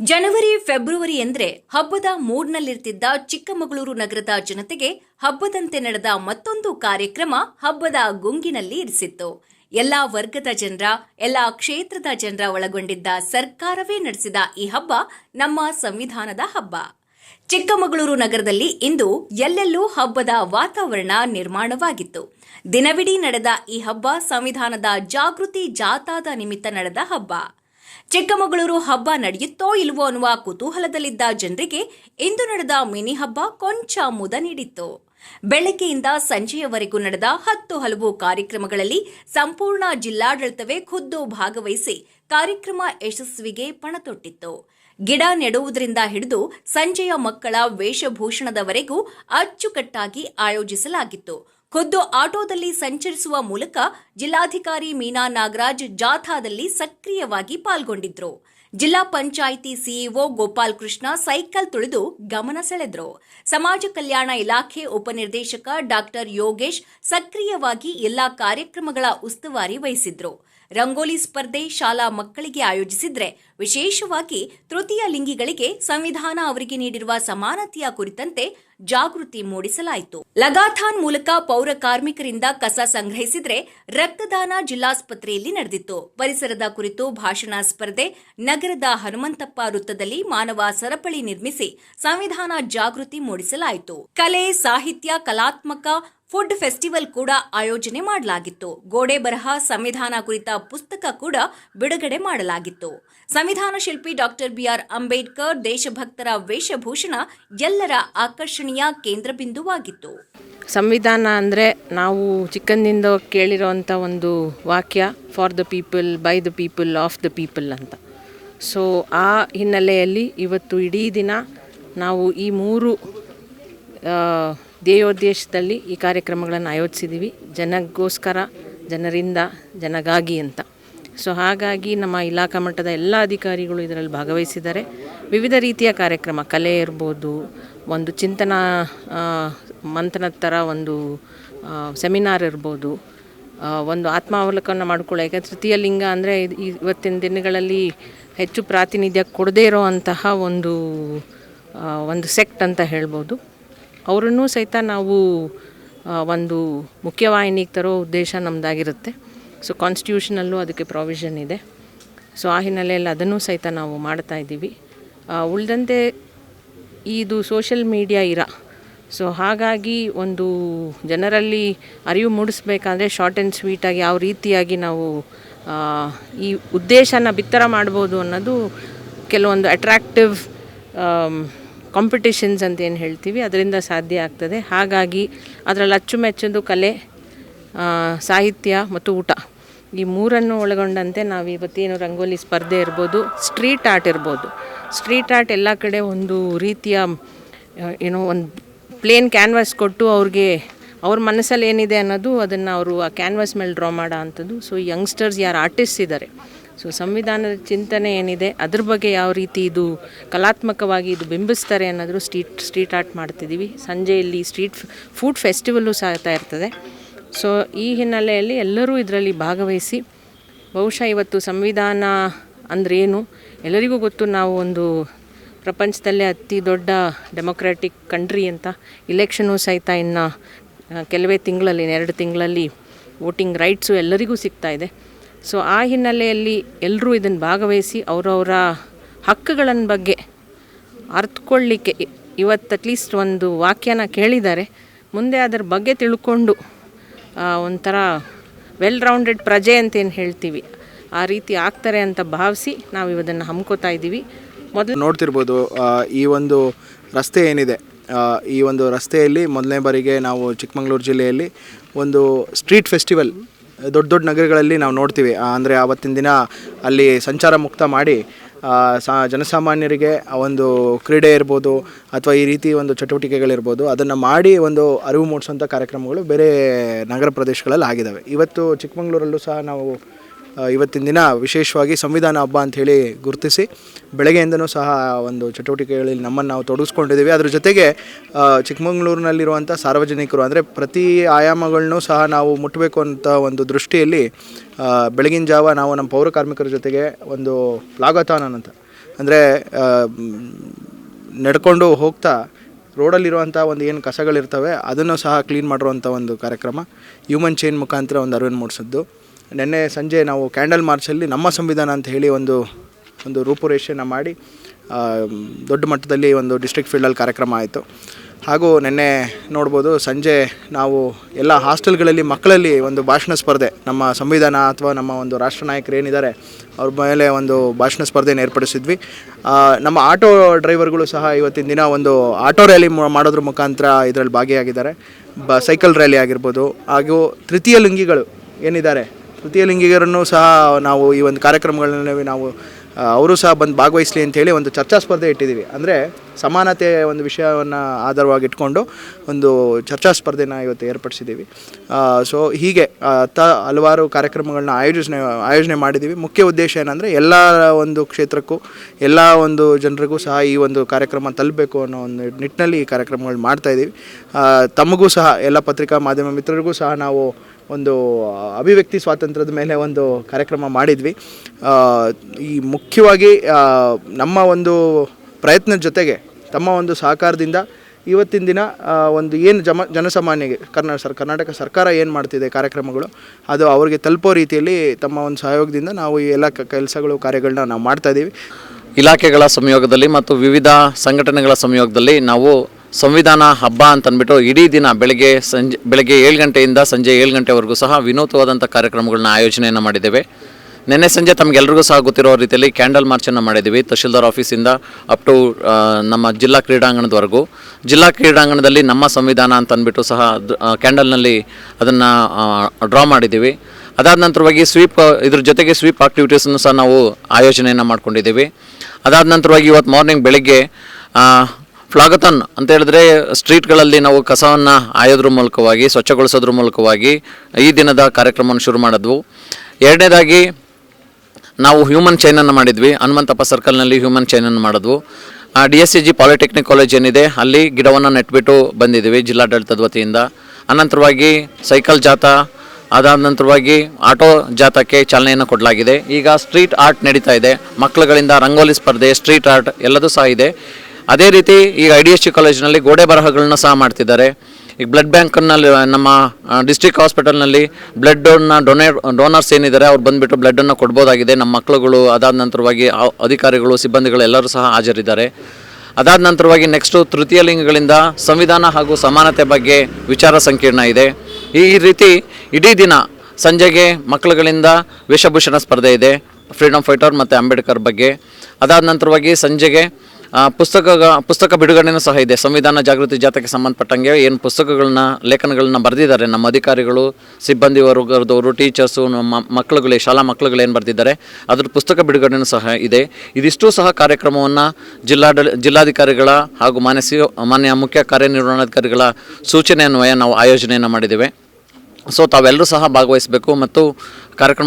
ಜನವರಿ, February ಎಂದ್ರೆ ಹಬ್ಬದ ಮೂಡ್ನಲ್ಲಿರ್ತಿದ್ದ ಚಿಕ್ಕಮಗಳೂರು ನಗರದ ಜನತೆಗೆ ಹಬ್ಬದಂತೆ ನಡೆದ ಮತ್ತೊಂದು ಕಾರ್ಯಕ್ರಮ ಹಬ್ಬದ ಗುಂಗಿನಲ್ಲಿ ಇರಿಸಿತ್ತು. ಎಲ್ಲಾ ವರ್ಗದ ಜನರ, ಎಲ್ಲಾ ಕ್ಷೇತ್ರದ ಜನರ ಒಳಗೊಂಡಿದ್ದ ಸರ್ಕಾರವೇ ನಡೆಸಿದ ಈ ಹಬ್ಬ ನಮ್ಮ ಸಂವಿಧಾನದ ಹಬ್ಬ. ಚಿಕ್ಕಮಗಳೂರು ನಗರದಲ್ಲಿ ಇಂದು ಎಲ್ಲೆಲ್ಲೂ ಹಬ್ಬದ ವಾತಾವರಣ ನಿರ್ಮಾಣವಾಗಿತ್ತು. ದಿನವಿಡೀ ನಡೆದ ಈ ಹಬ್ಬ ಸಂವಿಧಾನದ ಜಾಗೃತಿ ಜಾಥಾದ ನಿಮಿತ್ತ ನಡೆದ ಹಬ್ಬ. ಚಿಕ್ಕಮಗಳೂರು ಹಬ್ಬ ನಡೆಯುತ್ತೋ ಇಲ್ವೋ ಅನ್ನುವ ಕುತೂಹಲದಲ್ಲಿದ್ದ ಜನರಿಗೆ ಇಂದು ನಡೆದ ಮಿನಿ ಹಬ್ಬ ಕೊಂಚ ಮುದ ನೀಡಿತ್ತು. ಬೆಳಗ್ಗೆಯಿಂದ ಸಂಜೆಯವರೆಗೂ ನಡೆದ ಹತ್ತು ಹಲವು ಕಾರ್ಯಕ್ರಮಗಳಲ್ಲಿ ಸಂಪೂರ್ಣ ಜಿಲ್ಲಾಡಳಿತವೇ ಖುದ್ದು ಭಾಗವಹಿಸಿ ಕಾರ್ಯಕ್ರಮ ಯಶಸ್ವಿಗೆ ಪಣತೊಟ್ಟಿತ್ತು ಗಿಡ ನೆಡುವುದರಿಂದ ಹಿಡಿದು ಸಂಜೆಯ ಮಕ್ಕಳ ವೇಷಭೂಷಣದವರೆಗೂ ಅಚ್ಚುಕಟ್ಟಾಗಿ ಆಯೋಜಿಸಲಾಗಿತ್ತು. ಖುದ್ದು ಆಟೋದಲ್ಲಿ ಸಂಚರಿಸುವ ಮೂಲಕ ಜಿಲ್ಲಾಧಿಕಾರಿ ಮೀನಾ ನಾಗರಾಜ್ ಜಾಥಾದಲ್ಲಿ ಸಕ್ರಿಯವಾಗಿ ಪಾಲ್ಗೊಂಡಿದ್ರು. ಜಿಲ್ಲಾ ಪಂಚಾಯಿತಿ ಸಿಇಒ ಗೋಪಾಲ್ ಕೃಷ್ಣ ಸೈಕಲ್ ತುಳಿದು ಗಮನ ಸೆಳೆದ್ರು. ಸಮಾಜ ಕಲ್ಯಾಣ ಇಲಾಖೆ ಉಪನಿರ್ದೇಶಕ ಡಾಕ್ಟರ್ ಯೋಗೇಶ್ ಸಕ್ರಿಯವಾಗಿ ಎಲ್ಲಾ ಕಾರ್ಯಕ್ರಮಗಳ ಉಸ್ತುವಾರಿ ವಹಿಸಿದ್ರು. ರಂಗೋಲಿ ಸ್ಪರ್ಧೆ ಶಾಲಾ ಮಕ್ಕಳಿಗೆ ಆಯೋಜಿಸಿದ್ರೆ ವಿಶೇಷವಾಗಿ ತೃತೀಯ ಲಿಂಗಿಗಳಿಗೆ ಸಂವಿಧಾನ ಅವರಿಗೆ ನೀಡಿರುವ ಸಮಾನತೆಯ ಕುರಿತಂತೆ ಜಾಗೃತಿ ಮೂಡಿಸಲಾಯಿತು. ಲಗಾಥಾನ್ ಮೂಲಕ ಪೌರ ಕಾರ್ಮಿಕರಿಂದ ಕಸ ಸಂಗ್ರಹಿಸಿದ್ರೆ ರಕ್ತದಾನ ಜಿಲ್ಲಾಸ್ಪತ್ರೆಯಲ್ಲಿ ನಡೆದಿತ್ತು. ಪರಿಸರದ ಕುರಿತು ಭಾಷಣ ಸ್ಪರ್ಧೆ ನಗರದ ಹನುಮಂತಪ್ಪ ವೃತ್ತದಲ್ಲಿ ಮಾನವ ಸರಪಳಿ ನಿರ್ಮಿಸಿ ಸಂವಿಧಾನ ಜಾಗೃತಿ ಮೂಡಿಸಲಾಯಿತು. ಕಲೆ, ಸಾಹಿತ್ಯ, ಕಲಾತ್ಮಕ, ಫುಡ್ ಫೆಸ್ಟಿವಲ್ ಕೂಡ ಆಯೋಜನೆ ಮಾಡಲಾಗಿತ್ತು. ಗೋಡೆ ಬರಹ, ಸಂವಿಧಾನ ಕುರಿತ ಪುಸ್ತಕ ಕೂಡ ಬಿಡುಗಡೆ ಮಾಡಲಾಗಿತ್ತು. ಸಂವಿಧಾನ ಶಿಲ್ಪಿ ಡಾಕ್ಟರ್ ಬಿಆರ್ ಅಂಬೇಡ್ಕರ್ ದೇಶಭಕ್ತರ ವೇಷಭೂಷಣ ಎಲ್ಲರ ಆಕರ್ಷಣೆಯ ಕೇಂದ್ರಬಿಂದುವಾಗಿತ್ತು ಸಂವಿಧಾನ ಅಂದರೆ ನಾವು ಚಿಕ್ಕಂದಿಂದ ಕೇಳಿರೋವಂಥ ಒಂದು ವಾಕ್ಯ for the people by the people of the people ಅಂತ. ಸೊ ಆ ಹಿನ್ನೆಲೆಯಲ್ಲಿ ಇವತ್ತು ಇಡೀ ದಿನ ನಾವು ಈ ಮೂರು ಧ್ಯೇಯೋದ್ದೇಶದಲ್ಲಿ ಈ ಕಾರ್ಯಕ್ರಮಗಳನ್ನು ಆಯೋಜಿಸಿದ್ದೀವಿ. ಜನಗೋಸ್ಕರ ಜನರಿಂದ, ಜನಗಾಗಿ ಅಂತ. ಸೊ ಹಾಗಾಗಿ ನಮ್ಮ ಇಲಾಖಾ ಮಟ್ಟದ ಎಲ್ಲ ಅಧಿಕಾರಿಗಳು ಇದರಲ್ಲಿ ಭಾಗವಹಿಸಿದ್ದಾರೆ. ವಿವಿಧ ರೀತಿಯ ಕಾರ್ಯಕ್ರಮ, ಕಲೆ ಇರ್ಬೋದು ಒಂದು ಚಿಂತನಾ ಮಂಥನದ ಥರ ಒಂದು ಸೆಮಿನಾರ್ ಇರ್ಬೋದು. ಒಂದು ಆತ್ಮಾವಲೋಕನ ಮಾಡ್ಕೊಳ್ಳೋಕೆ ತೃತೀಯ ಲಿಂಗ ಅಂದರೆ ಇವತ್ತಿನ ದಿನಗಳಲ್ಲಿ ಹೆಚ್ಚು ಪ್ರಾತಿನಿಧ್ಯ ಕೊಡದೇ ಇರೋವಂತಹ ಒಂದು ಒಂದು ಸೆಕ್ಟ್ ಅಂತ ಹೇಳ್ಬೋದು. ಅವರನ್ನು ಸಹಿತ ನಾವು ಒಂದು ಮುಖ್ಯವಾಹಿನಿಗೆ ತರೋ ಉದ್ದೇಶ ನಮ್ಮದಾಗಿರುತ್ತೆ ಸೊ ಕಾನ್ಸ್ಟಿಟ್ಯೂಷನಲ್ಲೂ ಅದಕ್ಕೆ ಪ್ರಾವಿಷನ್ ಇದೆ. ಸೊ ಆ ಹಿನ್ನೆಲೆಯಲ್ಲಿ ಅದನ್ನು ಸಹಿತ ನಾವು ಮಾಡ್ತಾ ಇದ್ದೀವಿ. ಉಳಿದಂತೆ ಇದು ಸೋಷಿಯಲ್ ಮೀಡಿಯಾ ಇರ. ಸೊ ಹಾಗಾಗಿ ಒಂದು ಜನರಲ್ಲಿ ಅರಿವು ಮೂಡಿಸ್ಬೇಕಂದ್ರೆ ಶಾರ್ಟ್ ಆ್ಯಂಡ್ ಸ್ವೀಟಾಗಿ ಯಾವ ರೀತಿಯಾಗಿ ನಾವು ಈ ಉದ್ದೇಶನ ಬಿತ್ತರ ಮಾಡ್ಬೋದು ಅನ್ನೋದು ಕೆಲವೊಂದು ಅಟ್ರಾಕ್ಟಿವ್ ಕಾಂಪಿಟಿಷನ್ಸ್ ಅಂತ ಏನು ಹೇಳ್ತೀವಿ, ಅದರಿಂದ ಸಾಧ್ಯ ಆಗ್ತದೆ. ಹಾಗಾಗಿ ಅದರಲ್ಲಿ ಅಚ್ಚುಮೆಚ್ಚುದು ಕಲೆ ಸಾಹಿತ್ಯ ಮತ್ತು ಊಟ. ಈ ಮೂರನ್ನು ಒಳಗೊಂಡಂತೆ ನಾವು ಇವತ್ತೇನು ರಂಗೋಲಿ ಸ್ಪರ್ಧೆ ಇರ್ಬೋದು ಸ್ಟ್ರೀಟ್ ಆರ್ಟ್ ಇರ್ಬೋದು. ಸ್ಟ್ರೀಟ್ ಆರ್ಟ್ ಎಲ್ಲ ಕಡೆ ಒಂದು ರೀತಿಯ ಏನೋ ಒಂದು ಪ್ಲೇನ್ ಕ್ಯಾನ್ವಾಸ್ ಕೊಟ್ಟು ಅವ್ರಿಗೆ, ಅವ್ರ ಮನಸ್ಸಲ್ಲಿ ಏನಿದೆ ಅನ್ನೋದು ಅದನ್ನು ಅವರು ಆ ಕ್ಯಾನ್ವಾಸ್ ಮೇಲೆ ಡ್ರಾ ಮಾಡೋ ಅಂಥದ್ದು ಸೊ ಯಂಗ್ಸ್ಟರ್ಸ್ ಯಾರು ಆರ್ಟಿಸ್ಟ್ ಇದ್ದಾರೆ ಸೊ ಸಂವಿಧಾನದ ಚಿಂತನೆ ಏನಿದೆ, ಅದ್ರ ಬಗ್ಗೆ ಯಾವ ರೀತಿ ಇದು ಕಲಾತ್ಮಕವಾಗಿ ಇದು ಬಿಂಬಿಸ್ತಾರೆ ಅನ್ನೋದ್ರು ಸ್ಟ್ರೀಟ್ ಸ್ಟ್ರೀಟ್ ಆರ್ಟ್ ಮಾಡ್ತಿದ್ದೀವಿ ಸಂಜೆಯಲ್ಲಿ ಸ್ಟ್ರೀಟ್ ಫುಡ್ ಫೆಸ್ಟಿವಲ್ಲು ಸಹ ಇರ್ತದೆ. ಸೊ ಈ ಹಿನ್ನೆಲೆಯಲ್ಲಿ ಎಲ್ಲರೂ ಇದರಲ್ಲಿ ಭಾಗವಹಿಸಿ, ಬಹುಶಃ ಇವತ್ತು ಸಂವಿಧಾನ ಅಂದ್ರೇನು? ಎಲ್ಲರಿಗೂ ಗೊತ್ತು ನಾವು ಒಂದು ಪ್ರಪಂಚದಲ್ಲೇ ಅತಿ ದೊಡ್ಡ ಡೆಮೊಕ್ರ್ಯಾಟಿಕ್ ಕಂಟ್ರಿ ಅಂತ. ಇಲೆಕ್ಷನು ಸಹಿತ ಇನ್ನು ಕೆಲವೇ ತಿಂಗಳಲ್ಲಿ, ಎರಡು ತಿಂಗಳಲ್ಲಿ ವೋಟಿಂಗ್ ರೈಟ್ಸು ಎಲ್ಲರಿಗೂ ಸಿಗ್ತಾ ಇದೆ. ಸೊ ಆ ಹಿನ್ನೆಲೆಯಲ್ಲಿ ಎಲ್ಲರೂ ಇದನ್ನು ಭಾಗವಹಿಸಿ, ಅವರವರ ಹಕ್ಕುಗಳ ಬಗ್ಗೆ ಅರ್ಥಕೊಳ್ಳಿಕ್ಕೆ ಇವತ್ತು ಅಟ್ಲೀಸ್ಟ್ ಒಂದು ವಾಕ್ಯನ ಕೇಳಿದ್ದಾರೆ. ಮುಂದೆ ಅದರ ಬಗ್ಗೆ ತಿಳ್ಕೊಂಡು ಒಂಥರ ವೆಲ್ ರೌಂಡೆಡ್ ಪ್ರಜೆ ಅಂತೇನು ಹೇಳ್ತೀವಿ. ಆ ರೀತಿ ಆಗ್ತಾರೆ ಅಂತ ಭಾವಿಸಿ ನಾವು ಇವದನ್ನು ಹಮ್ಕೋತಾ ಇದ್ದೀವಿ ಮೊದಲು ನೋಡ್ತಿರ್ಬೋದು ಈ ಒಂದು ರಸ್ತೆ ಏನಿದೆ ಈ ಒಂದು ರಸ್ತೆಯಲ್ಲಿ ಮೊದಲನೇ ಬಾರಿಗೆ ನಾವು ಚಿಕ್ಕಮಗಳೂರು ಜಿಲ್ಲೆಯಲ್ಲಿ ಒಂದು ಸ್ಟ್ರೀಟ್ ಫೆಸ್ಟಿವಲ್ ದೊಡ್ಡ ದೊಡ್ಡ ನಗರಗಳಲ್ಲಿ ನಾವು ನೋಡ್ತೀವಿ. ಅಂದರೆ ಆವತ್ತಿನ ದಿನ ಅಲ್ಲಿ ಸಂಚಾರ ಮುಕ್ತ ಮಾಡಿ ಸಾ, ಜನಸಾಮಾನ್ಯರಿಗೆ ಒಂದು ಕ್ರೀಡೆ ಇರ್ಬೋದು ಅಥವಾ ಈ ರೀತಿ ಒಂದು ಚಟುವಟಿಕೆಗಳಿರ್ಬೋದು ಅದನ್ನು ಮಾಡಿ ಒಂದು ಅರಿವು ಮೂಡಿಸುವಂಥ ಕಾರ್ಯಕ್ರಮಗಳು ಬೇರೆ ನಗರ ಪ್ರದೇಶಗಳಲ್ಲಿ ಆಗಿದ್ದಾವೆ ಇವತ್ತು ಚಿಕ್ಕಮಗಳೂರಲ್ಲೂ ಸಹ ನಾವು ಇವತ್ತಿನ ದಿನ ವಿಶೇಷವಾಗಿ ಸಂವಿಧಾನ ಹಬ್ಬ ಅಂತ ಹೇಳಿ ಗುರುತಿಸಿ, ಬೆಳಗ್ಗೆಯಿಂದನೂ ಸಹ ಒಂದು ಚಟುವಟಿಕೆಗಳಲ್ಲಿ ನಮ್ಮನ್ನು ನಾವು ತೊಡಗಿಸ್ಕೊಂಡಿದ್ದೀವಿ. ಅದ್ರ ಜೊತೆಗೆ ಚಿಕ್ಕಮಗಳೂರಿನಲ್ಲಿರುವಂಥ ಸಾರ್ವಜನಿಕರು, ಅಂದರೆ ಪ್ರತಿ ಆಯಾಮಗಳನ್ನೂ ಸಹ ನಾವು ಮುಟ್ಟಬೇಕು ಅಂತ ಒಂದು ದೃಷ್ಟಿಯಲ್ಲಿ ಬೆಳಗಿನ ಜಾವ ನಾವು ನಮ್ಮ ಪೌರ ಕಾರ್ಮಿಕರ ಜೊತೆಗೆ ಒಂದು ಪ್ಲಾಗತಾನನ್ ಅಂತ ಅಂದರೆ ನಡ್ಕೊಂಡು ಹೋಗ್ತಾ, ರೋಡಲ್ಲಿರುವಂಥ ಒಂದು ಏನು ಕಸಗಳಿರ್ತವೆ, ಅದನ್ನು ಸಹ ಕ್ಲೀನ್ ಮಾಡಿರುವಂಥ ಒಂದು ಕಾರ್ಯಕ್ರಮ ಹ್ಯೂಮನ್ ಚೈನ್ ಮುಖಾಂತರ ಒಂದು ಅರಿವನ್ನು ಮೂಡಿಸಿದ್ದು ನಿನ್ನೆ ಸಂಜೆ ನಾವು ಕ್ಯಾಂಡಲ್ ಮಾರ್ಚಲ್ಲಿ ನಮ್ಮ ಸಂವಿಧಾನ ಅಂತ ಹೇಳಿ ಒಂದು ಒಂದು ರೂಪುರೇಷೆಯನ್ನು ಮಾಡಿ ದೊಡ್ಡ ಮಟ್ಟದಲ್ಲಿ ಒಂದು ಡಿಸ್ಟ್ರಿಕ್ಟ್ ಫೀಲ್ಡಲ್ಲಿ ಕಾರ್ಯಕ್ರಮ ಆಯಿತು. ಹಾಗೂ ನಿನ್ನೆ ನೋಡ್ಬೋದು ಸಂಜೆ ನಾವು ಎಲ್ಲ ಹಾಸ್ಟೆಲ್ಗಳಲ್ಲಿ ಮಕ್ಕಳಲ್ಲಿ ಒಂದು ಭಾಷಣ ಸ್ಪರ್ಧೆ, ನಮ್ಮ ಸಂವಿಧಾನ ಅಥವಾ ನಮ್ಮ ಒಂದು ರಾಷ್ಟ್ರ ನಾಯಕರು ಏನಿದ್ದಾರೆ ಅವ್ರ ಮೇಲೆ ಒಂದು ಭಾಷಣ ಸ್ಪರ್ಧೆಯನ್ನು ಏರ್ಪಡಿಸಿದ್ವಿ. ನಮ್ಮ ಆಟೋ ಡ್ರೈವರ್ಗಳು ಸಹ ಇವತ್ತಿನ ದಿನ ಒಂದು ಆಟೋ ರ್ಯಾಲಿ ಮಾಡೋದ್ರ ಮುಖಾಂತರ ಇದರಲ್ಲಿ ಭಾಗಿಯಾಗಿದ್ದಾರೆ. ಬ, ಸೈಕಲ್ ರ್ಯಾಲಿ ಆಗಿರ್ಬೋದು, ಹಾಗೂ ತೃತೀಯ ಲಿಂಗಿಗಳು ಏನಿದ್ದಾರೆ ತೃತೀಯ ಲಿಂಗಿಗರನ್ನು ಸಹ ನಾವು ಈ ಒಂದು ಕಾರ್ಯಕ್ರಮಗಳನ್ನ ನಾವು ಅವರು ಸಹ ಬಂದು ಭಾಗವಹಿಸಲಿ ಅಂತೇಳಿ ಒಂದು ಚರ್ಚಾ ಸ್ಪರ್ಧೆ ಇಟ್ಟಿದ್ದೀವಿ. ಅಂದರೆ ಸಮಾನತೆ ಒಂದು ವಿಷಯವನ್ನು ಆಧಾರವಾಗಿಟ್ಕೊಂಡು ಒಂದು ಚರ್ಚಾ ಸ್ಪರ್ಧೆನ ಇವತ್ತು ಏರ್ಪಡಿಸಿದ್ದೀವಿ. ಸೊ ಹೀಗೆ ತ ಹಲವಾರು ಕಾರ್ಯಕ್ರಮಗಳನ್ನ ಆಯೋಜನೆ ಆಯೋಜನೆ ಮಾಡಿದ್ದೀವಿ. ಮುಖ್ಯ ಉದ್ದೇಶ ಏನಂದರೆ ಎಲ್ಲ ಒಂದು ಕ್ಷೇತ್ರಕ್ಕೂ, ಎಲ್ಲ ಒಂದು ಜನರಿಗೂ ಸಹ ಈ ಒಂದು ಕಾರ್ಯಕ್ರಮ ತಲುಪಬೇಕು ಅನ್ನೋ ಒಂದು ನಿಟ್ಟಿನಲ್ಲಿ ಈ ಕಾರ್ಯಕ್ರಮಗಳು ಮಾಡ್ತಾಯಿದ್ದೀವಿ ತಮಗೂ ಸಹ, ಎಲ್ಲ ಪತ್ರಿಕಾ ಮಾಧ್ಯಮ ಮಿತ್ರರಿಗೂ ಸಹ ನಾವು ಒಂದು ಅಭಿವ್ಯಕ್ತಿ ಸ್ವಾತಂತ್ರ್ಯದ ಮೇಲೆ ಒಂದು ಕಾರ್ಯಕ್ರಮ ಮಾಡಿದ್ವಿ. ಈ ಮುಖ್ಯವಾಗಿ ನಮ್ಮ ಒಂದು ಪ್ರಯತ್ನದ ಜೊತೆಗೆ, ತಮ್ಮ ಒಂದು ಸಹಕಾರದಿಂದ ಇವತ್ತಿನ ದಿನ ಒಂದು ಏನು ಜಮ, ಜನಸಾಮಾನ್ಯಗೆ, ಕರ್ನಾ, ಸರ್, ಕರ್ನಾಟಕ ಸರ್ಕಾರ ಏನು ಮಾಡ್ತಿದೆ ಕಾರ್ಯಕ್ರಮಗಳು, ಅದು ಅವರಿಗೆ ತಲುಪೋ ರೀತಿಯಲ್ಲಿ ತಮ್ಮ ಒಂದು ಸಹಯೋಗದಿಂದ ನಾವು ಈ ಎಲ್ಲ ಕೆಲಸಗಳು, ಕಾರ್ಯಗಳನ್ನ ನಾವು ಮಾಡ್ತಾಯಿದ್ದೀವಿ ಇಲಾಖೆಗಳ ಸಂಯೋಗದಲ್ಲಿ ಮತ್ತು ವಿವಿಧ ಸಂಘಟನೆಗಳ ಸಂಯೋಗದಲ್ಲಿ ನಾವು ಸಂವಿಧಾನ ಹಬ್ಬ ಅಂತ ಅಂದ್ಬಿಟ್ಟು ಇಡೀ ದಿನ ಬೆಳಗ್ಗೆ ಸಂಜೆ ಬೆಳಗ್ಗೆ ಏಳು ಗಂಟೆಯಿಂದ ಸಂಜೆ ಏಳು ಗಂಟೆವರೆಗೂ ಸಹ ವಿನೂತವಾದಂಥ ಕಾರ್ಯಕ್ರಮಗಳನ್ನ ಆಯೋಜನೆಯನ್ನು ಮಾಡಿದ್ದೇವೆ. ನಿನ್ನೆ ಸಂಜೆ ತಮಗೆಲ್ರಿಗೂ ಸಹ ಗೊತ್ತಿರೋ ರೀತಿಯಲ್ಲಿ ಕ್ಯಾಂಡಲ್ ಮಾರ್ಚನ್ನು ಮಾಡಿದ್ದೀವಿ. ತಹಶೀಲ್ದಾರ್ ಆಫೀಸಿಂದ ಅಪ್ ಟು ನಮ್ಮ ಜಿಲ್ಲಾ ಕ್ರೀಡಾಂಗಣದವರೆಗೂ. ಜಿಲ್ಲಾ ಕ್ರೀಡಾಂಗಣದಲ್ಲಿ ನಮ್ಮ ಸಂವಿಧಾನ ಅಂತ ಅಂದ್ಬಿಟ್ಟು ಸಹ ಕ್ಯಾಂಡಲ್ನಲ್ಲಿ ಅದನ್ನು ಡ್ರಾ ಮಾಡಿದ್ದೀವಿ. ಅದಾದ ನಂತರವಾಗಿ ಸ್ವೀಪ್, ಇದ್ರ ಜೊತೆಗೆ ಸ್ವೀಪ್ ಆಕ್ಟಿವಿಟೀಸನ್ನು ಸಹ ನಾವು ಆಯೋಜನೆಯನ್ನು ಮಾಡಿಕೊಂಡಿದ್ದೀವಿ. ಅದಾದ ನಂತರವಾಗಿ ಇವತ್ತು ಮಾರ್ನಿಂಗ್ ಬೆಳಿಗ್ಗೆ ಫ್ಲಾಗಥಾನ್ ಅಂತ ಹೇಳಿದ್ರೆ ಸ್ಟ್ರೀಟ್ಗಳಲ್ಲಿ ನಾವು ಕಸವನ್ನು ಆಯೋದ್ರ ಮೂಲಕವಾಗಿ, ಸ್ವಚ್ಛಗೊಳಿಸೋದ್ರ ಮೂಲಕವಾಗಿ ಈ ದಿನದ ಕಾರ್ಯಕ್ರಮವನ್ನು ಶುರು ಮಾಡಿದ್ವು. ಎರಡನೇದಾಗಿ ನಾವು ಹ್ಯೂಮನ್ ಚೈನನ್ನು ಮಾಡಿದ್ವಿ. ಹನುಮಂತಪ್ಪ ಸರ್ಕಲ್ನಲ್ಲಿ ಹ್ಯೂಮನ್ ಚೈನನ್ನು ಮಾಡಿದ್ವು. D S C G polytechnic college ಏನಿದೆ, ಅಲ್ಲಿ ಗಿಡವನ್ನು ನೆಟ್ಬಿಟ್ಟು ಬಂದಿದ್ದೀವಿ ಜಿಲ್ಲಾಡಳಿತದ ವತಿಯಿಂದ. ಅನಂತರವಾಗಿ ಸೈಕಲ್ ಜಾಥಾ ಅದಾದ ನಂತರವಾಗಿ ಆಟೋ ಜಾಥಾಕ್ಕೆ ಚಾಲನೆಯನ್ನು ಕೊಡಲಾಗಿದೆ. ಈಗ ಸ್ಟ್ರೀಟ್ ಆರ್ಟ್ ನಡೀತಾ ಇದೆ. ಮಕ್ಕಳುಗಳಿಂದ ರಂಗೋಲಿ ಸ್ಪರ್ಧೆ ಸ್ಟ್ರೀಟ್ ಆರ್ಟ್ ಎಲ್ಲದೂ ಸಹ ಇದೆ. ಅದೇ ರೀತಿ ಈಗ ಐ ಡಿ ಎಸ್ ಕಾಲೇಜಿನಲ್ಲಿ ಗೋಡೆ ಬರಹಗಳನ್ನ ಸಹ ಮಾಡ್ತಿದ್ದಾರೆ. ಈಗ ಬ್ಲಡ್ ಬ್ಯಾಂಕ್ನಲ್ಲಿ ನಮ್ಮ ಡಿಸ್ಟ್ರಿಕ್ಟ್ ಹಾಸ್ಪಿಟಲ್ನಲ್ಲಿ ಬ್ಲಡ್ಡನ್ನು ಡೊನೇಟ್ ಡೋನರ್ಸ್ ಏನಿದ್ದಾರೆ ಅವ್ರು ಬಂದುಬಿಟ್ಟು ಬ್ಲಡ್ಡನ್ನು ಕೊಡ್ಬೋದಾಗಿದೆ. ನಮ್ಮ ಮಕ್ಕಳುಗಳು ಅದಾದ ನಂತರವಾಗಿ ಅಧಿಕಾರಿಗಳು, ಸಿಬ್ಬಂದಿಗಳು ಎಲ್ಲರೂ ಸಹ ಹಾಜರಿದ್ದಾರೆ. ಅದಾದ ನಂತರವಾಗಿ ನೆಕ್ಸ್ಟು ತೃತೀಯ ಲಿಂಗಗಳಿಂದ ಸಂವಿಧಾನ ಹಾಗೂ ಸಮಾನತೆ ಬಗ್ಗೆ ವಿಚಾರ ಸಂಕೀರ್ಣ ಇದೆ. ಈ ರೀತಿ ಇಡೀ ದಿನ ಸಂಜೆಗೆ ಮಕ್ಕಳುಗಳಿಂದ ವೇಷಭೂಷಣ ಸ್ಪರ್ಧೆ ಇದೆ. ಫ್ರೀಡಮ್ ಫೈಟರ್ ಮತ್ತು ಅಂಬೇಡ್ಕರ್ ಬಗ್ಗೆ. ಅದಾದ ನಂತರವಾಗಿ ಸಂಜೆಗೆ ಪುಸ್ತಕ ಪುಸ್ತಕ ಬಿಡುಗಡೆನೂ ಸಹ ಇದೆ. ಸಂವಿಧಾನ ಜಾಗೃತಿ ಜಾಥಾಕ್ಕೆ ಸಂಬಂಧಪಟ್ಟಂಗೆ ಏನು ಪುಸ್ತಕಗಳನ್ನ, ಲೇಖನಗಳನ್ನ ಬರೆದಿದ್ದಾರೆ. ನಮ್ಮ ಅಧಿಕಾರಿಗಳು, ಸಿಬ್ಬಂದಿ ವರ್ಗದವರು, ಟೀಚರ್ಸು, ನಮ್ಮ ಮಕ್ಕಳುಗಳು ಶಾಲಾ ಮಕ್ಕಳುಗಳು ಏನು ಬರೆದಿದ್ದಾರೆ, ಅದ್ರ ಪುಸ್ತಕ ಬಿಡುಗಡೆನೂ ಸಹ ಇದೆ. ಇದಿಷ್ಟು ಸಹ ಕಾರ್ಯಕ್ರಮವನ್ನು ಜಿಲ್ಲಾಡಳಿ, ಜಿಲ್ಲಾಧಿಕಾರಿಗಳ ಹಾಗೂ ಮಾನ್ಯ ಸಿ, ಮಾನ್ಯ ಮುಖ್ಯ ಕಾರ್ಯನಿರ್ವಹಣಾಧಿಕಾರಿಗಳ ಸೂಚನೆ ಅನ್ವಯ ನಾವು ಆಯೋಜನೆಯನ್ನು ಮಾಡಿದ್ದೇವೆ. ಸೊ ತಾವೆಲ್ಲರೂ ಸಹ ಭಾಗವಹಿಸಬೇಕು ಮತ್ತು ಕಾರ್ಯಕ್ರಮ